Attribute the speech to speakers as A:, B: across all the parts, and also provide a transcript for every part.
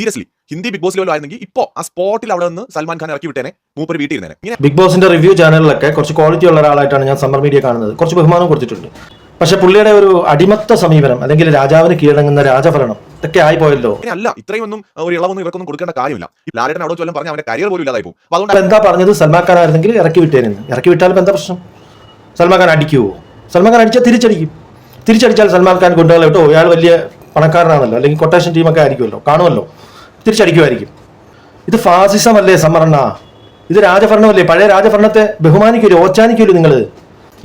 A: Seriously Hindi Bigg Boss level ആയിരുന്നെങ്കിൽ ഇപ്പോൾ ആ സ്പോട്ടിൽ അവിടെ നിന്ന് സൽമാൻ ഖാൻ ഇറക്കി വിട്ടേനെ മൂപ്പർ വീട്ടിൽ ഇരുന്നേനെ. ഇങ്ങനെ
B: ബിഗ് ബോസിന്റെ റിവ്യൂ ചാനലിലൊക്കെ കുറച്ച് ക്വാളിറ്റി ഉള്ള ഒരാളായിട്ടാണ് ഞാൻ സമ്മർ മീഡിയ കാണുന്നത്. കുറച്ച് ബഹുമാനം കൊടുത്തിട്ടുണ്ട്. പക്ഷെ പുള്ളിയുടെ ഒരു അടിമത്ത സമീപനം അല്ലെങ്കിൽ രാജാവിന് കീഴടങ്ങുന്ന രാജഭരണം ഇതൊക്കെ ആയി
A: പോയല്ലോ അല്ല ഇത്രയും ഒന്നും ഒരു ഇളവൊന്നും ഇവർക്കൊന്നും കൊടുക്കേണ്ട കാര്യമില്ല. ലാലേട്ടൻ അവിടെ വല്ലതും പറഞ്ഞ അവന്റെ കരിയർ പോലും ഇല്ലാതായി പോകും അതുകൊണ്ട്
B: എന്താ പറഞ്ഞത്? സൽമാൻ ഖാൻ ആയിരുന്നെങ്കിൽ ഇറക്കി വിട്ടേനെന്ന് ഇറക്കി വിട്ടാലും എന്താ പ്രശ്നം? സൽമാൻ ഖാൻ അടിക്കുവോ? സൽമാൻ ഖാൻ അടിച്ചാൽ തിരിച്ചടിക്കും. തിരിച്ചടിച്ചാൽ സൽമാൻ ഖാൻ കൊണ്ടുപോകാൻ കേട്ടോ ഇയാൾ വലിയ പണക്കാരനാണല്ലോ. അല്ലെങ്കിൽ കൊട്ടേഷൻ ടീമൊക്കെ ആയിരിക്കുമല്ലോ. കാണുമല്ലോ. തിരിച്ചടിക്കുമായിരിക്കും. ഇത് ഫാസിസം അല്ലേ സംവരണ ഇത് രാജഭരണമല്ലേ? പഴയ രാജഭരണത്തെ ബഹുമാനിക്കൂലേ ഓച്ചാനിക്കൂലേ നിങ്ങൾ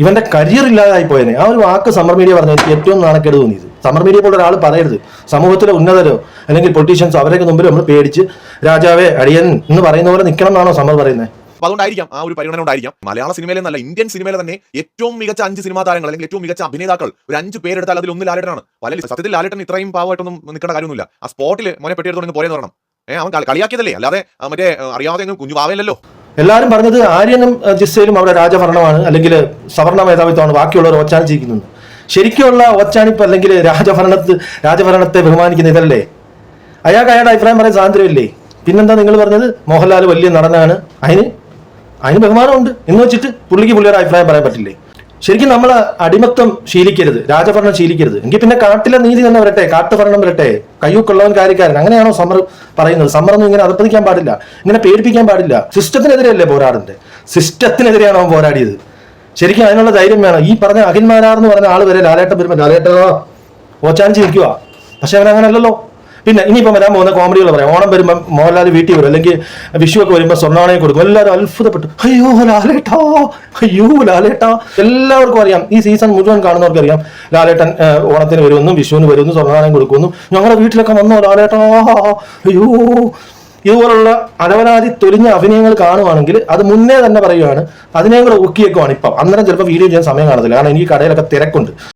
B: ഇവന്റെ കരിയർ ഇല്ലാതായി പോയതിനെ ആ ഒരു വാക്ക് സമ്മർ മീഡിയ പറഞ്ഞ എനിക്ക് ഏറ്റവും നാണക്കേട് തോന്നിയത്. സമ്മർ മീഡിയ പോലെ ഒരാൾ പറയരുത്. സമൂഹത്തിലെ ഉന്നതരോ അല്ലെങ്കിൽ പൊളിറ്റീഷ്യൻസോ അവരൊക്കെ മുമ്പിൽ നമ്മൾ പേടിച്ച് രാജാവേ അടിയൻ എന്ന് പറയുന്ന പോലെ നിൽക്കണം എന്നാണോ സമ്മർ പറയുന്നത്
A: അപ്പൊ അതുകൊണ്ടായിരിക്കാം ആ ഒരു പരിഗണന ഉണ്ടായിരിക്കാം. മലയാള സിനിമയിലെ നല്ല ഇന്ത്യൻ സിനിമയിലെ തന്നെ ഏറ്റവും മികച്ച അഞ്ച് സിനിമാ താരങ്ങൾ അല്ലെങ്കിൽ ഏറ്റവും മികച്ച അഭിനേതാക്കൾ ഒരു അഞ്ച് പേരെടുത്താൽ അതിൽ ഒന്ന് ലാലേട്ടനാണ്. പല സത്യത്തിൽ ലാലേട്ടൻ ഇത്രയും പാവമായിട്ടൊന്നും നിൽക്കേണ്ട കാര്യമൊന്നുമില്ല. ആ സ്പോട്ടിൽ മോനെ പെട്ടിയെടുത്തോണ്ട് പോരെന്ന് പറയണം. ഏഹ് അവൻ കളിയാക്കിയതല്ലേ? അല്ലാതെ മറ്റേ അറിയാതെ കുഞ്ഞു പാവയല്ലോ
B: എല്ലാവരും പറഞ്ഞത് ആര്യനും ജിസ്സയിലും അവരുടെ രാജഭരണമാണ് അല്ലെങ്കിൽ സവർണ മേധാവിത്വമാണ്. ബാക്കിയുള്ളവർ ഓച്ചാനിച്ചിരിക്കുന്നത് ശരിക്കുള്ള ഓച്ചാനിപ്പ് അല്ലെങ്കിൽ രാജഭരണത്ത് രാജഭരണത്തെ ബഹുമാനിക്കുന്ന ഇതല്ലേ അയാൾക്ക് അയാളുടെ അഭിപ്രായം പറയാൻ സ്വാതന്ത്ര്യമില്ലേ? പിന്നെന്താ നിങ്ങൾ പറഞ്ഞത്? മോഹൻലാൽ വലിയ നടനാണ്. അതിന് അതിന് ബഹുമാനമുണ്ട് എന്ന് വെച്ചിട്ട് പുള്ളിക്ക് പുള്ളിയുടെ അഭിപ്രായം പറയാൻ പറ്റില്ലേ? ശരിക്കും നമ്മൾ അടിമത്തം ശീലിക്കരുത് രാജഭരണം ശീലിക്കരുത്. എങ്കിൽ പിന്നെ കാട്ടിലെ നീതി തന്നെ വരട്ടെ കാട്ടുഭരണം വരട്ടെ കയ്യൂക്കുള്ളവൻ കാര്യക്കാരൻ. അങ്ങനെയാണോ സമർ പറയുന്നത്? സമരം ഇങ്ങനെ അതപ്പതിക്കാൻ പാടില്ല ഇങ്ങനെ പേടിപ്പിക്കാൻ പാടില്ല. സിസ്റ്റത്തിനെതിരെയല്ലേ പോരാടേണ്ടത് സിസ്റ്റത്തിനെതിരെയാണ് അവൻ പോരാടിയത്? ശരിക്കും അതിനുള്ള ധൈര്യം വേണം. ഈ പറഞ്ഞ അഖിൽമാരാർ എന്ന് പറഞ്ഞ ആൾ വരെ ലാലേട്ടൻ വരുമ്പോൾ ലാലേട്ടോ ഓച്ചാനിച്ച് നിൽക്കുക പക്ഷെ അവനങ്ങനല്ലോ പിന്നെ ഇനിയിപ്പോൾ വരാൻ പോകുന്ന കോമഡികൾ പറയാം. ഓണം വരുമ്പോൾ മോഹൻലാൽ വീട്ടിൽ വരും. അല്ലെങ്കിൽ വിഷു ഒക്കെ വരുമ്പോൾ സ്വർണാണയം കൊടുക്കും. എല്ലാവരും അത്ഭുതപ്പെട്ടു. അയ്യോ ലാലേട്ടാ. അയ്യോ ലാലേട്ടാ. എല്ലാവർക്കും അറിയാം. ഈ സീസൺ മുഴുവൻ കാണുന്നവർക്ക് അറിയാം. ലാലേട്ടൻ ഓണത്തിന് വരുമെന്നും വിഷുവിന് വരുമെന്നും സ്വർണാണയം കൊടുക്കുന്നു. ഞങ്ങളുടെ വീട്ടിലൊക്കെ വന്നോ ലാലേട്ടാ. അയ്യോ. ഇതുപോലുള്ള അനവനാദി തൊലിഞ്ഞ അഭിനയങ്ങൾ കാണുവാണെങ്കിൽ അത് മുന്നേ തന്നെ പറയുകയാണ് അതിനെയും കൂടെ ഒക്കിയേക്കുവാണ് ഇപ്പം. അന്നേരം ചിലപ്പോൾ വീഡിയോ ചെയ്യാൻ സമയം കാണത്തില്ല. കാരണം എനിക്ക് കടയിലൊക്കെ തിരക്കുണ്ട്.